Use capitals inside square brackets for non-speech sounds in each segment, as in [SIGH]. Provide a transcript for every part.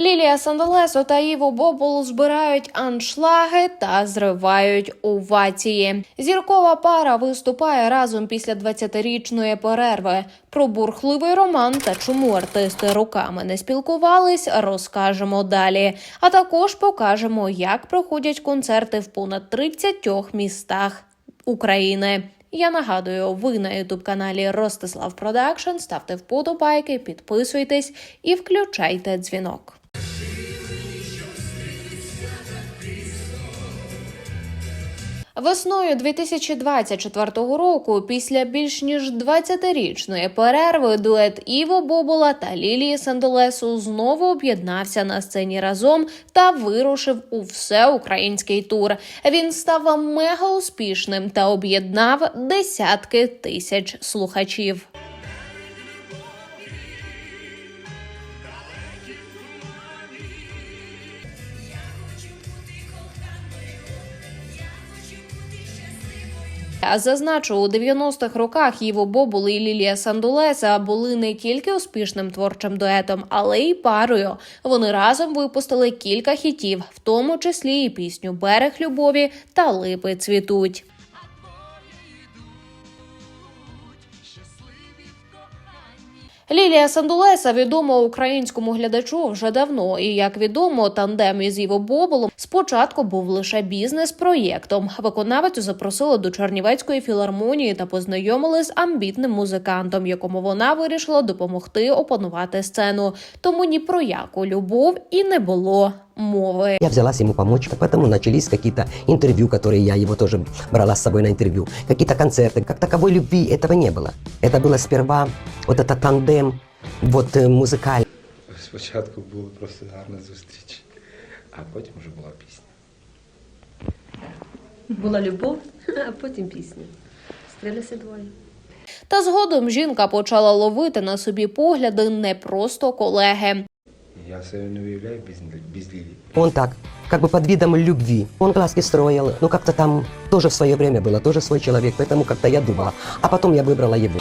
Лілія Сандалесо та Іво Бобул збирають аншлаги та зривають овації. Зіркова пара виступає разом після 20-річної перерви. Про бурхливий роман та чому артисти роками не спілкувались, розкажемо далі. А також покажемо, як проходять концерти в понад 30 містах України. Я нагадую, ви на ютуб каналі Ростислав Продакшн. Ставте вподобайки, підписуйтесь і включайте дзвінок. Весною 2024 року, після більш ніж 20-річної перерви, дует Іво Бобола та Лілії Сандолесу знову об'єднався на сцені разом та вирушив у всеукраїнський тур. Він став мега успішним та об'єднав десятки тисяч слухачів. А зазначу, у 90-х роках Іво Бобул і Лілія Сандулеса були не тільки успішним творчим дуетом, але й парою. Вони разом випустили кілька хітів, в тому числі і пісню Берег любові та Липи цвітуть. Лілія Сандулеса відома українському глядачу вже давно. І як відомо, тандем із Іво Боболом спочатку був лише бізнес-проєктом. Виконавицю запросили до Чернівецької філармонії та познайомили з амбітним музикантом, якому вона вирішила допомогти опанувати сцену. Тому ні про яку любов і не було мови. Я взялась ему помочь, поэтому начались какие-то интервью, которые я его тоже брала с собой на интервью, какие-то концерты. Как таковой любви этого не было. Это было сперва вот этот тандем, вот э, музыкальный. Спочатку була просто гарна зустріч, а потім вже була пісня. Була любов, [LAUGHS] а потім пісня. Стрілялися двоє. Та згодом жінка почала ловити на собі погляди не просто колеги. Я себе не уявляю без, без Лілії. Он так, как бы под видом любви. Он глазки строил, ну как-то там тоже в свое время было, тоже свой человек, поэтому как-то я думала. А потом я выбрала его.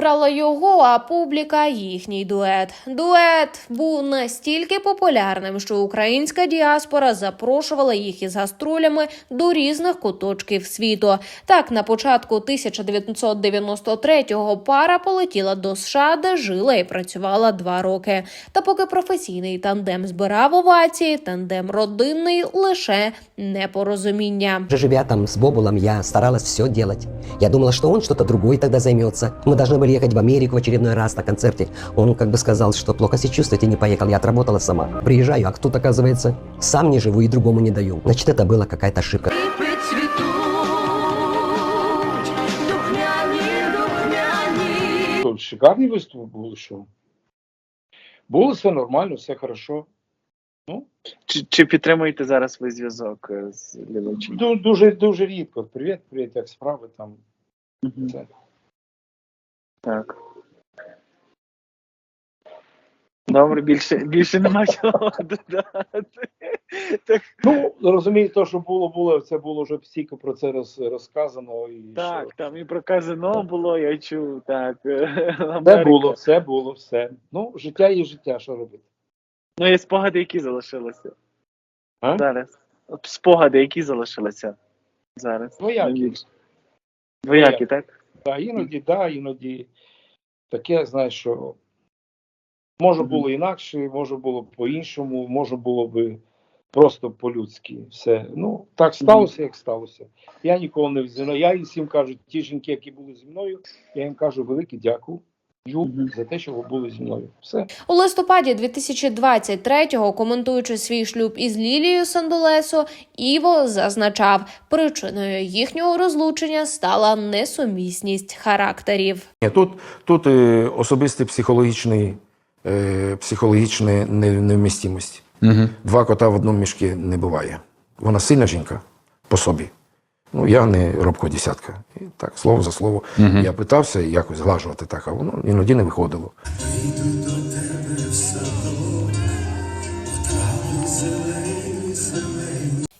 обрала його, а публіка їхній дует. Дует був настільки популярним, що українська діаспора запрошувала їх із гастролями до різних куточків світу. Так, на початку 1993-го пара полетіла до США, де жила і працювала два роки. Та поки професійний тандем збирав овації, тандем родинний лише непорозуміння. Уже живя там с Бобулом, я старалась все делать. Я думала, что он что-то другое тогда займется. Мы должны были ехать в Америку в очередной раз на концерте. Он как бы сказал, что плохо себя чувствует и не поехал. Я отработала сама. Приезжаю, а тут оказывается, сам не живу и другому не даю. Значит, это была какая-то ошибка. Тут Шикарні виступи були, що було все нормально, все хорошо. Чи, чи підтримуєте зараз ви зв'язок е, з глядачем? Ду- Дуже дуже рідко. Привіт, привіт, як справи там. Мгм. Це. Так. Добре, більше, більше нема чого додати. Так, Ну, розумієте, то, що було, було, це було вже стільки про це роз, розказано. І так, що... там і про казино було, я чув, так. [LAUGHS] Все було, все було, все. Ну, життя є життя, що робити. Ну, є спогади, які залишилися. А? Зараз. Спогади, які залишилися зараз. Двоякі. Двоякі, так? Да, іноді, да, іноді таке, знаєш, що може було інакше, може було по-іншому, може було би просто по-людськи. Все. Ну, так сталося, як сталося. Я ніколи не взяв. Я і всім кажу, ті жінки, які були зі мною, я їм кажу велике дякую. За те, що ви були зі мною. Все. У листопаді 2023-го, коментуючи свій шлюб із Лілією Сандолесо, Іво зазначав, причиною їхнього розлучення стала несумісність характерів. Ні, Тут, тут е, особистий психологічний, е, психологічна не- Угу. Два кота в одному мішки не буває. Вона сильна жінка по собі. Ну, я не робко десятка. І так, слово за слово. Я питався якось зглажувати так, а воно іноді не виходило.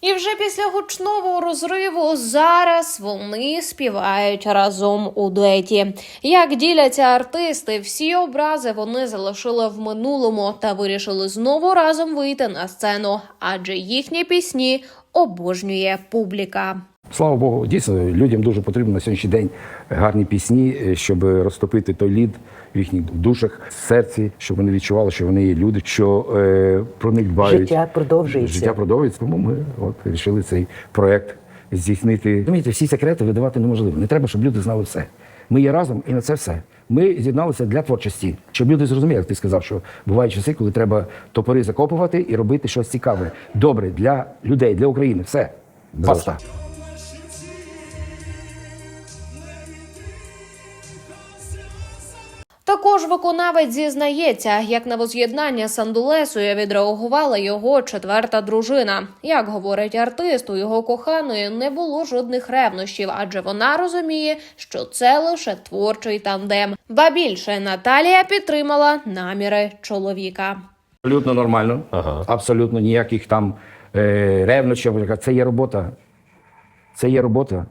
І вже після гучного розриву зараз вони співають разом у дуеті. Як діляться артисти, всі образи вони залишили в минулому та вирішили знову разом вийти на сцену, адже їхні пісні обожнює публіка. Слава Богу, дійсно людям дуже потрібно на сьогоднішній день гарні пісні, е, щоб розтопити той лід в їхніх душах, серці, щоб вони відчували, що вони є люди, що е, про них дбають. Життя продовжується. Життя продовжується. Тому ми от вирішили цей проект здійснити. Розумієте, всі секрети видавати неможливо. Не треба, щоб люди знали все. Ми є разом і на це все. Ми з'єдналися для творчості, щоб люди зрозуміли, як ти сказав, що бувають часи, коли треба топори закопувати і робити щось цікаве, добре для людей, для України. Все. Баста. Виконавець зізнається, як на воз'єднання з Сандулесою відреагувала його четверта дружина. Як говорить артист, у його коханої не було жодних ревнощів, адже вона розуміє, що це лише творчий тандем. Ба більше Наталія підтримала наміри чоловіка. Абсолютно нормально. Ага. Абсолютно ніяких там е, ревнощів. Це є робота. Це є робота.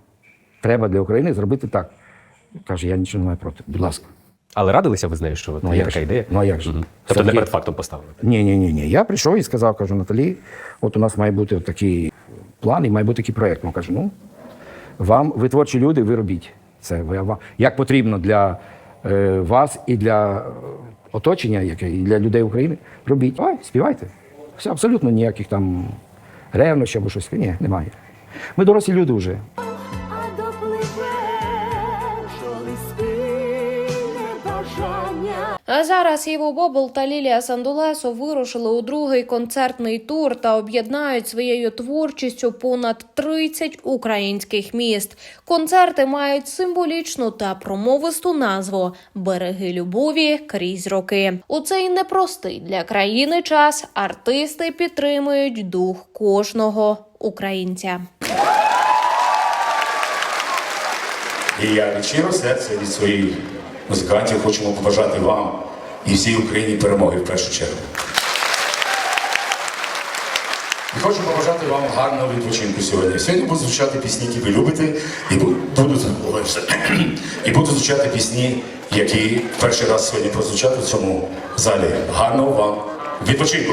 Треба для України зробити так. Каже, я нічого не маю проти. Будь ласка. Але радилися ви з нею, що Ну, є така же? ідея? Ну, а як же? Мгм. Тобто не перед фактом поставили. Ні, ні, ні, ні. Я прийшов і сказав, кажу, Наталі, от у нас має бути такий план і має бути такий проєкт. Вона каже, ну, вам, ви творчі люди, ви робіть це. Ви, вам- як потрібно для е, вас і для е, оточення, яке, і для людей України, робіть. Ой, співайте. Все, абсолютно ніяких там ревнощів або щось. Ні, немає. Ми дорослі люди вже. Зараз Іво Бобол та Лілія Сандулесо вирушили у другий концертний тур та об'єднають своєю творчістю понад 30 українських міст. Концерти мають символічну та промовисту назву Береги любові крізь роки. У цей непростий для країни час артисти підтримують дух кожного українця. І я від щирого серця від своїх музикантів хочемо побажати вам і всій Україні перемоги в першу чергу. І хочу побажати вам гарного відпочинку сьогодні. Сьогодні будуть звучати пісні, які ви любите, і буду [CLEARS THROAT] і будуть звучати пісні, які перший раз сьогодні прозвучать у цьому залі. Гарного вам відпочинку!